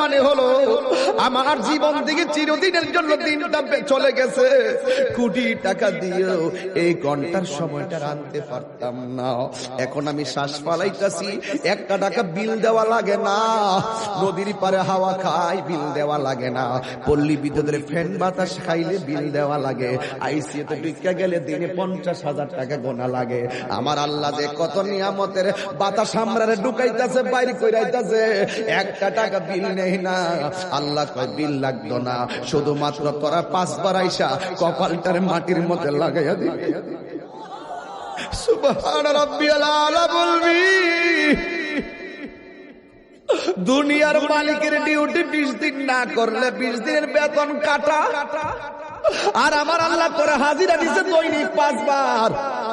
মানে আমার টাকা এখন আমি শ্বাস একটা টাকা বিল দেওয়া লাগে না। নদীর পারে হাওয়া খাই বিল দেওয়া লাগে না। পল্লী বিদ্যুতের ফ্যান বাতাস খাইলে বিল দেওয়া লাগে। আইসিএতে ঢুকে গেলে দিনে পঞ্চাশ হাজার টাকা গোনা লাগে। আমার আল্লাহ যে কত নিয়ামতের বাতাস আমরারে বাইর একটা টাকা বিল নেই না। আল্লাহ কয়, বিল লাগতো না। শুধুমাত্র তোরা আইসা কপালটারে মাটির মধ্যে লাগাইয়া দিবি। দুনিয়ার মালিকের ডিউটি বিশ দিন না করলে বিশ দিনের বেতন কাটা। আর আমার আল্লাহ করে হাজিরা দিছে দৈনিক পাঁচবার।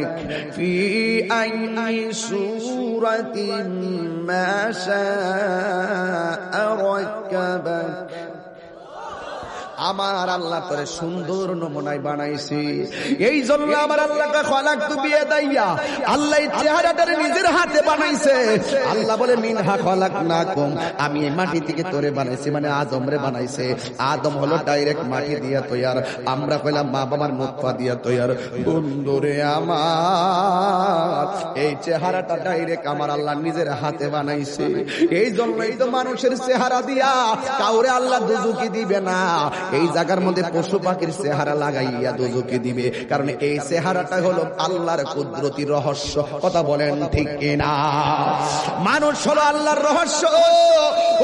لك في أي سورة ما شاء ركبك. আমার আল্লাহ তোরে সুন্দর নমুনায় বানাইছি। এই জন্য আমার আল্লাহকে খলাক দাইয়া আল্লাহ নিজের হাতে বানাইছে। আল্লাহ বলে, মিনহা খলাক না কম আমি এই মাটি থেকে তোরে বানাইছি মানে আদম রে বানাইছে। আদম হলো ডাইরেক্ট মাটি দিয়া তৈয়ার। আমরা কইলাম, মা বাবার মুখপা দিয়া তৈয়ার। বন্ধুরে আমার, এই চেহারাটা ডাইরেক্ট আমার আল্লাহ নিজের হাতে বানাইছে। এই জন্যই তো মানুষের চেহারা দিয়া কাউরে আল্লাহ দুজুকি দিবে না। এই জায়গার মধ্যে পশু পাখির চেহারা লাগাইয়া দুজুকে দিবে। কারণ এই চেহারাটা হলো আল্লাহর কুদরতি রহস্য। কথা বলেন ঠিক না মানুষ হলো আল্লাহর রহস্য।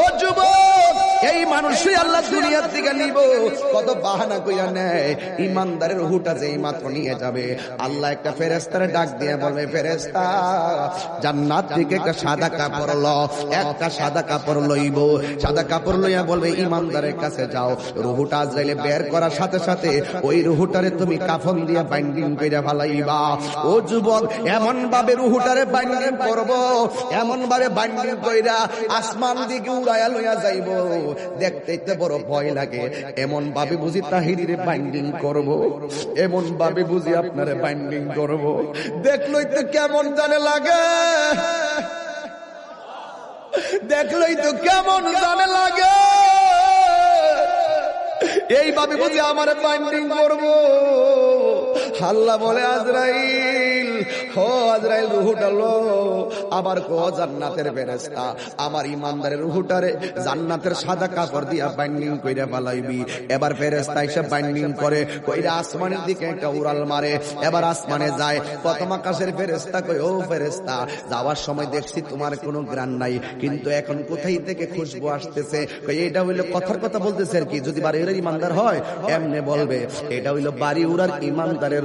ও যুবক! এই মানুষই আল্লাহ দুনিয়ার দিকে নিব। কত বাহানা কইয়া নেয়। ইমানদারের হুটা যে মাত্র নিয়ে যাবে। আল্লাহ একটা ফেরেস্তারে ডাক দিয়ে বলবে ফেরেস্তা জান্নাত থেকে একটা সাদা কাপড় ল। একটা সাদা কাপড় লইব। সাদা কাপড় লইয়া বলবে, ইমানদারের কাছে যাও। রুহুটা আজরাইলে বের করার সাথে সাথে ওই রুহুটারে তুমি কাফন দিয়া বাইন্ডিং কইরা ফালাইবা। ও যুবক এমন ভাবে রুহুটারে বাইন্ডিং করব এমন ভাবে বাইন্ডিং কইরা আসমান দিকে উড়াইয়া লইয়া যাইব। দেখতে বড় ভয় লাগে। এমন ভাবে বুঝি তাহিরিরে বাইন্ডিং করব। এমন ভাবে বুঝি আপনারে বাইন্ডিং করব। দেখলই তো কেমন জানে লাগে। দেখলই তো কেমন জানে লাগে। এইভাবে বুঝি আমার বাইন্ডিং করব। আল্লাহ বলে, আজরাইল, হো আজরাইল, রুহুটা লো। আবার কো জান্নাতের ফেরেশতা? আমার ইমানদারের রুহুটারে জান্নাতের সাদা কাপড় দিয়া বাইন্ডিং কইরা পালাইবি এবার ফেরেশতা এসে বাইন্ডিং করে, কইরা আসমানের দিকে একটা উড়াল মারে। এবার আসমানে যায়, প্রথম আকাশের ফেরেশতা কই ও ফেরেশতা, যাওয়ার সময় দেখছি তোমার কোনো গ্রান নাই। কিন্তু এখন কোথায় থেকে খুশবু আসতেছে? কই এটা হইল কথার কথা বলতেছে আর কি। যদি বাড়ি উড়ার ইমানদার হয়, এমনে বলবে। এটা হইল বাড়ি উড়ার ইমানদারের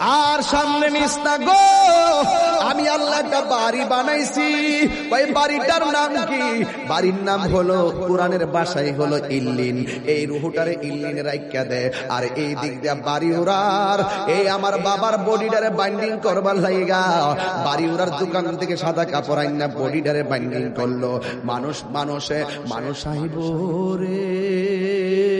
আর সামনে নিস না গো, আমি আল্লাহ একটা বাড়ি বানাইছি। ওই বাড়িটার নাম কি? বাড়ির নাম হলো, কোরআনের বাসাই হলো ইল্লিন। এই রুহুটারে ইল্লিনে রাইকা দেয় আর এই দিক দিয়া বাড়ি উড়ার। এই আমার বাবার বডিটারে বাইন্ডিং করবার লাইগা। বাড়ি উড়ার দোকান থেকে সাদা কাপড় আইনা বডিটারে বাইন্ডিং করল। মানুষ, মানুষে, মানুষ আহিব রে।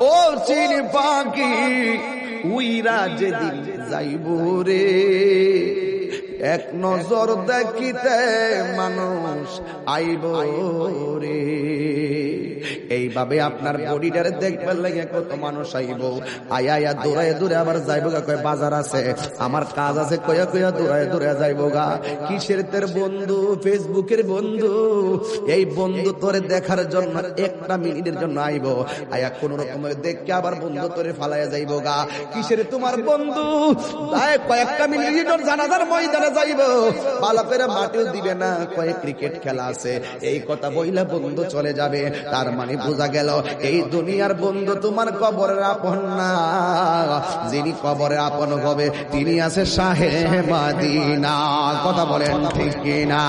ও চিন পাখি উইরা যেদিন যাইব রে। এক নজর দেখিতে মানুষ আইব রে। এইভাবে আপনার বডিটারে দেখবার লাগে কত মানুষ আইব। আয়া আয়া দৌড়ায় দূরে আবার যাইব গা, কয় বাজার আছে। আমার কাজ আছে কয়া কয়া, দৌড়ায় দৌড়ে যাইব গা। কিসের তের বন্ধু? ফেসবুকের বন্ধু। এই বন্ধু তোরে দেখার জন্য একটা মিনিটের জন্য আইব। আয়া কোন রকমের দেখকে আবার বন্ধু তোরে ফালাইয়া যাইব গা। কিসের তোমার বন্ধু? কয়েকটা জন্য জানাজার ময়দানে যাইব। বালকেরা মাটিও দিবে না কয়েক ক্রিকেট খেলা আছে। এই কথা বইলা বন্ধু চলে যাবে। তার মানে বোঝা গেল, এই দুনিয়ার বন্ধু তোমার কবরের আপন না। যিনি কবরের আপন হবে, তিনি আছে শাহে মাদিনা। কথা বলেন ঠিক কিনা?